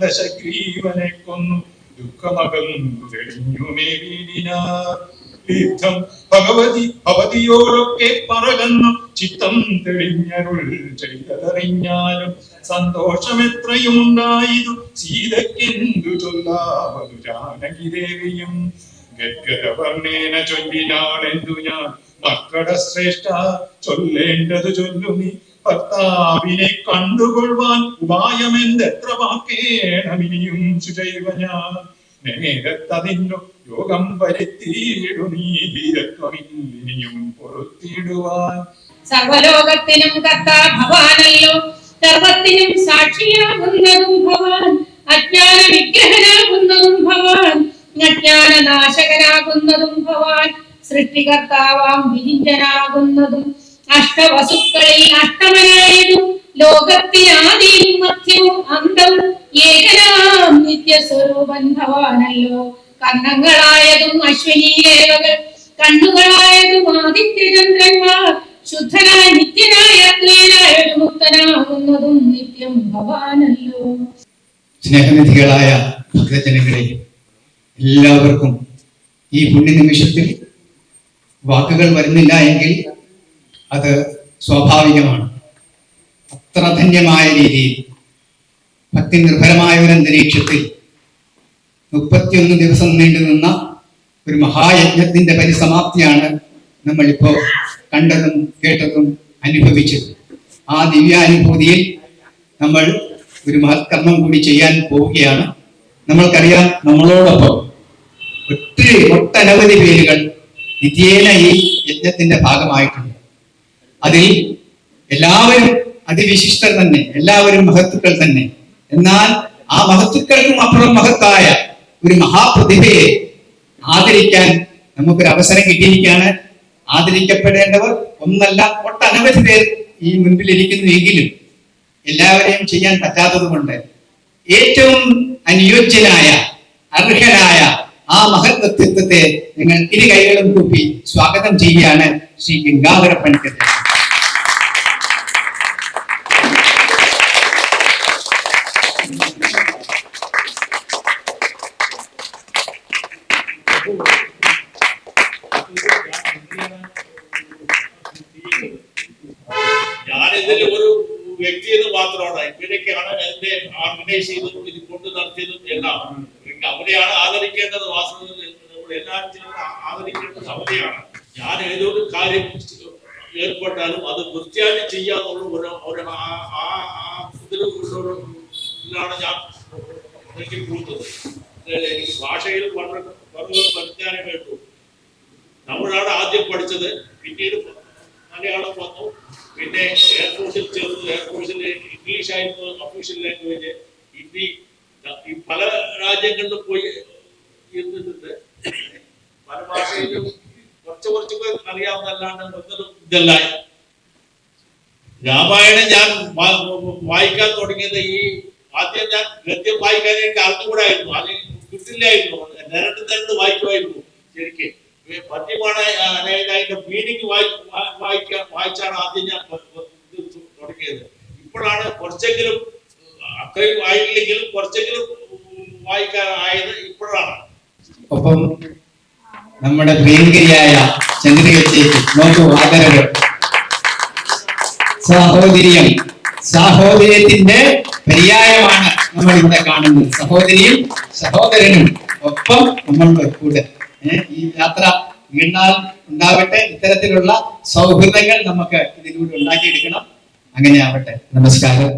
ദശഗ്രീവനെ കൊന്നു ദുഃഖമകന്നു തെളിഞ്ഞു യുദ്ധം ഭഗവതി ഭവതിയോടൊക്കെ പറകന്നു ചിത്തം തെളിഞ്ഞരുൾ ചെയ്തതറിഞ്ഞാലും സന്തോഷമെത്രയും ഉണ്ടായിരുന്നു സീതയ്ക്കെന്തു ചൊല്ലാവതു ജാനകി ദേവിയും ഗദ്ഗതവർണേന ചൊല്ലിനാളെന്തു ഞാൻ മക്കളുടെ ശ്രേഷ്ഠ ചൊല്ലേണ്ടത് ചൊല്ലുമി. ഭർത്താവിനെ കണ്ടുകൊള്ളുവാൻ ഉപായമെന്തെത്ര വാക്കേണമിനിയും ചുചൈവ ഞാൻ നേരത്തതിന്നു യോഗം വരുത്തിയിടു നീതിരത്വമിനിയും പൊറുത്തിയിടുവാൻ സർവലോകത്തിനും കർത്താ ഭവാനല്ലോ സർവത്തിനും സാക്ഷിയാകുന്നതും ഭവാൻ അജ്ഞാന വിഗ്രഹനാകുന്നതും ഭവാൻ അജ്ഞാന നാശകനാകുന്നതും ഭവാൻ സൃഷ്ടികർത്താവാം വിരിഞ്ചനാകുന്നതും അഷ്ടവസുക്കളിൽ അഷ്ടമനായതും ലോകത്തിനാദിയും മധ്യവും അന്തവും ഏകനാം നിത്യസ്വരൂപൻ ഭവാനല്ലോ കർണങ്ങളായതും അശ്വിനി ദേവകൾ കണ്ണുകളായതും ആദിത്യചന്ദ്രന്മാർ ശുദ്ധനായ നിത്യനായ അഗ്നിയനായ മുക്തനാകുന്നതും നിത്യം ഭവാനല്ലോ സ്നേഹനിധികളായ ഭക്തജനങ്ങളെ എല്ലാവർക്കും ഈ പുണ്യനിമിഷത്തിൽ വാക്കുകൾ വരുന്നില്ല എങ്കിൽ അത് സ്വാഭാവികമാണ്. അത്ര ധന്യമായ രീതിയിൽ ഭക്തി നിർഭരമായ ഒരു അന്തരീക്ഷത്തിൽ മുപ്പത്തിയൊന്ന് ദിവസം നീണ്ടു നിന്ന ഒരു മഹായജ്ഞത്തിന്റെ പരിസമാപ്തിയാണ് നമ്മളിപ്പോ കണ്ടതും കേട്ടതും അനുഭവിച്ചത്. ആ ദിവ്യാനുഭൂതിയിൽ നമ്മൾ ഒരു മഹത്കർമ്മം കൂടി ചെയ്യാൻ പോവുകയാണ്. നമ്മൾക്കറിയാം നമ്മളോടൊപ്പം ഒത്തിരി ഒട്ടനവധി പേരുകൾ നിത്യേന ഈ യജ്ഞത്തിന്റെ ഭാഗമായിട്ടുണ്ട്. അതിൽ എല്ലാവരും അതിവിശിഷ്ടർ തന്നെ എല്ലാവരും മഹത്തുക്കൾ തന്നെ. എന്നാൽ ആ മഹത്തുക്കൾക്കും അപ്പുറം മഹത്തായ ഒരു മഹാപ്രതിഭയെ ആദരിക്കാൻ നമുക്കൊരു അവസരം കിട്ടിയിരിക്കുകയാണ്. ആദരിക്കപ്പെടേണ്ടവർ ഒന്നല്ല ഒട്ടനവധി പേർ ഈ മുൻപിൽ ഇരിക്കുന്നുവെങ്കിലും എല്ലാവരെയും ചെയ്യാൻ പറ്റാത്തത് കൊണ്ട് ഏറ്റവും അനുയോജ്യനായ അർഹനായ ആ മഹത് വ്യക്തിത്വത്തെ നിങ്ങൾ ഇരു കൈകളും കൂപ്പി സ്വാഗതം ചെയ്യുകയാണ് ശ്രീ ഗംഗാധര പണിക്കർ. ഞാനിതിൽ ഒരു വ്യക്തി എന്ന് മാത്രമാണ്. ഇവരൊക്കെയാണ് എന്റെ ഓർഗനൈസ് ചെയ്തതും ഇത് കൊണ്ട് നടത്തിയതും എല്ലാം. അവിടെയാണ് ആദരിക്കേണ്ടത്. വാസ്തവത്തിൽ എല്ലാത്തിനും ആദരിക്കേണ്ടത് അവിടെയാണ് ഞാൻ ഏതൊരു കാര്യം ഏർപ്പെട്ടാലും അത് വൃത്തിയായിട്ട് ചെയ്യാന്നുള്ള ഒരു ഒരു ആ- ആ ഇതിലാണ് ഞാൻ എനിക്ക് എനിക്ക് ഭാഷയിൽ വളരെ വളരെ പരിജ്ഞാനം വേണ്ടു തമിഴാണ് ആദ്യം പഠിച്ചത് പിന്നീട് മലയാളം വന്നു. പിന്നെ എയർഫോഴ്സിൽ ചേർന്നു എയർഫോഴ്സിൽ ഇംഗ്ലീഷ് ആയിരുന്നു ഒഫീഷ്യൽ ലാംഗ്വേജ് ഹിന്ദി പല രാജ്യങ്ങളിലും പോയി ഇരുന്നിട്ടുണ്ട് പല ഭാഷയിലും കുറച്ച് കുറച്ചൊക്കെ അറിയാവുന്നല്ലാണ്ട് ഒന്നും ഇതല്ല. രാമായണം ഞാൻ വായിക്കാൻ തുടങ്ങിയത് ഈ ആദ്യം ഞാൻ ഗദ്യം വായിക്കാൻ എനിക്ക് അറിഞ്ഞുകൂടായിരുന്നു. അത് ഇത് ഇപ്പോഴാണ് കുറച്ചെങ്കിലും അത്രയും വായിക്കില്ലെങ്കിലും കുറച്ചെങ്കിലും വായിക്കാൻ ആയത് ഇപ്പോഴാണ്. ഒപ്പം നമ്മുടെ പ്രിയങ്കരിയായ ചന്ദ്രികച്ചേക്ക് നോക്കൂ ആദരവ്. സഹോദരിയം സാഹോദര്യത്തിന്റെ പര്യായമാണ് നമ്മൾ ഇവിടെ കാണുന്നത്. സഹോദരിയും സഹോദരനും ഒപ്പം നമ്മളുടെ കൂടെ. ഈ യാത്ര വീണ്ടാൽ ഉണ്ടാവട്ടെ. ഇത്തരത്തിലുള്ള സൗഹൃദങ്ങൾ നമുക്ക് ഇതിലൂടെ ഉണ്ടാക്കിയെടുക്കണം. അങ്ങനെ ആവട്ടെ നമസ്കാരം.